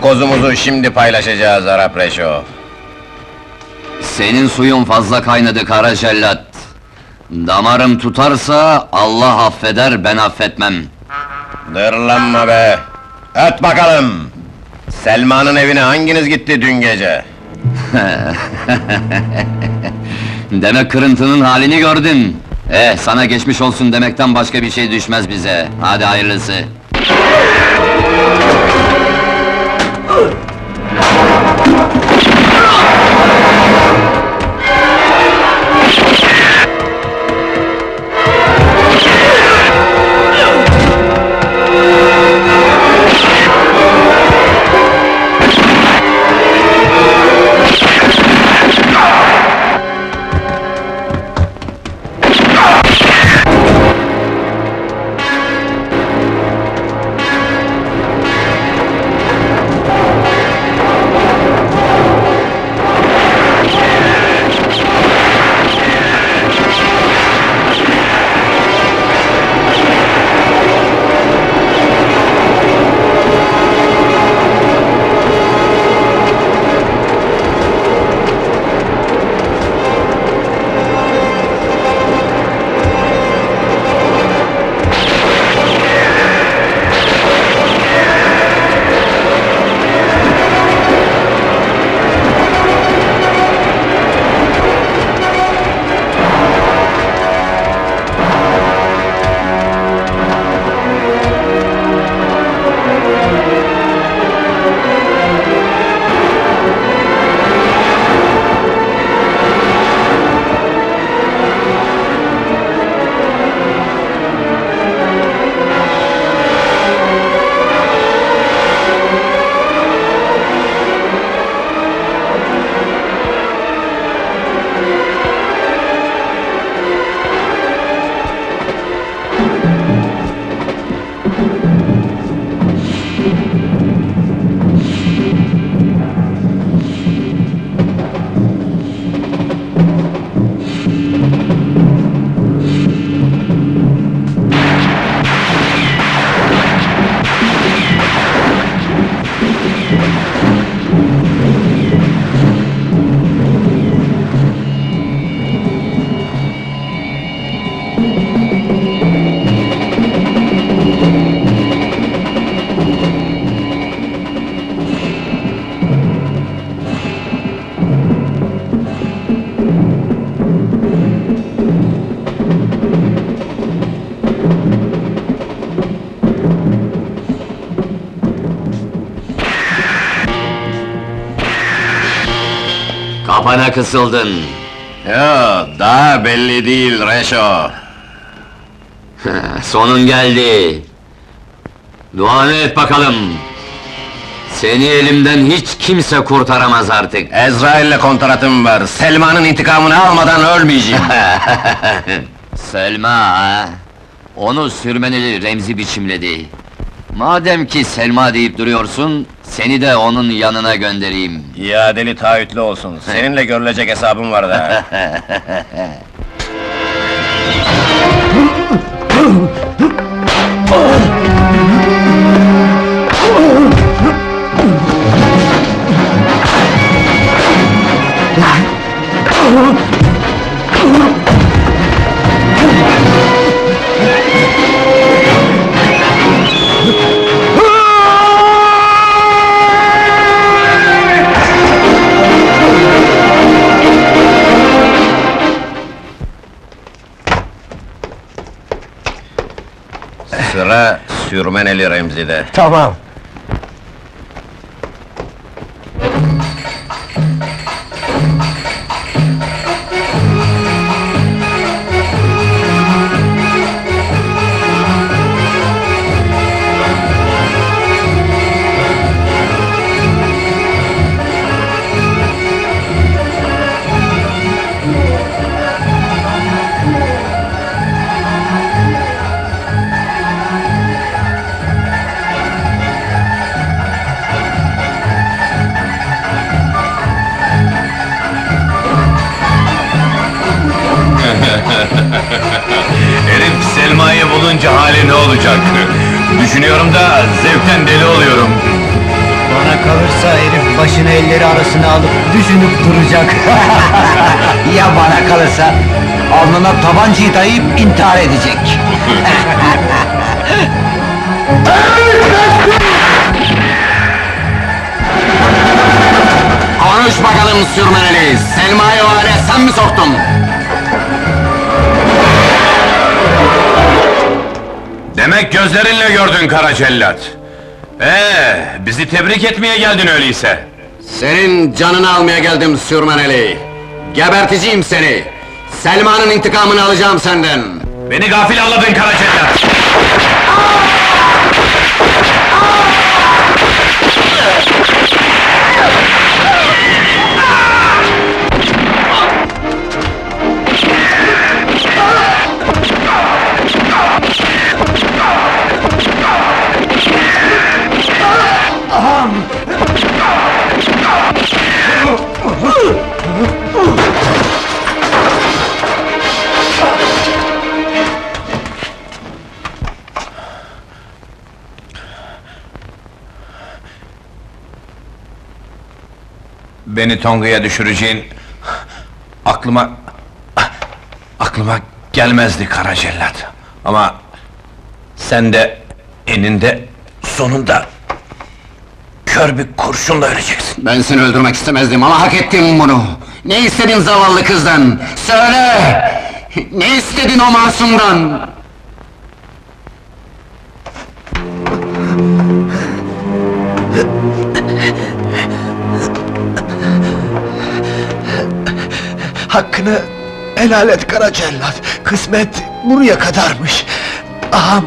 Kozumuzu şimdi paylaşacağız Arap Reşo. Senin suyun fazla kaynadı kara cellat. Damarım tutarsa Allah affeder ben affetmem. Dırlanma be! Öt bakalım! Selma'nın evine hanginiz gitti dün gece? Demek kırıntının halini gördün. Eh sana geçmiş olsun demekten başka bir şey düşmez bize. Hadi hayırlısı. good. Kapana kısıldın. Yo, daha belli değil Reşo. Sonun geldi. Duanı et bakalım. Seni elimden hiç kimse kurtaramaz artık. Ezrail'le kontratım var. Selma'nın intikamını almadan ölmeyeceğim. Selma ha? Onu sürmeneli Remzi biçimledi. Madem ki Selma deyip duruyorsun, seni de onun yanına göndereyim. İadeli taahhütlü olsun. Seninle görülecek hesabım var da. Oh! Sıra Sürmeneli Remzi'de. Tamam. Hali ne olacak? Düşünüyorum da zevkten deli oluyorum. Bana kalırsa herif başını elleri arasına alıp düşünüp duracak. ya bana kalırsa alnına tabancayı dayayıp intihar edecek. Konuş bakalım sürmeneli. Selma'yı o hale sen mi soktun? Demek gözlerinle gördün kara cellat. Ee, bizi tebrik etmeye geldin öyleyse. Senin canını almaya geldim sürmeneli. Geberteceğim seni. Selma'nın intikamını alacağım senden. Beni gafil avladın kara cellat. Beni Tonga'ya düşüreceğin... Aklıma... Aklıma gelmezdi kara cellat. Ama... Sen de... Eninde... Sonunda... Kör bir kurşunla öleceksin. Ben seni öldürmek istemezdim ama hak ettim bunu. Ne istedin zavallı kızdan? Söyle! Ne istedin o masumdan? Hakkını helal et kara. Kısmet buraya kadarmış. Ağam...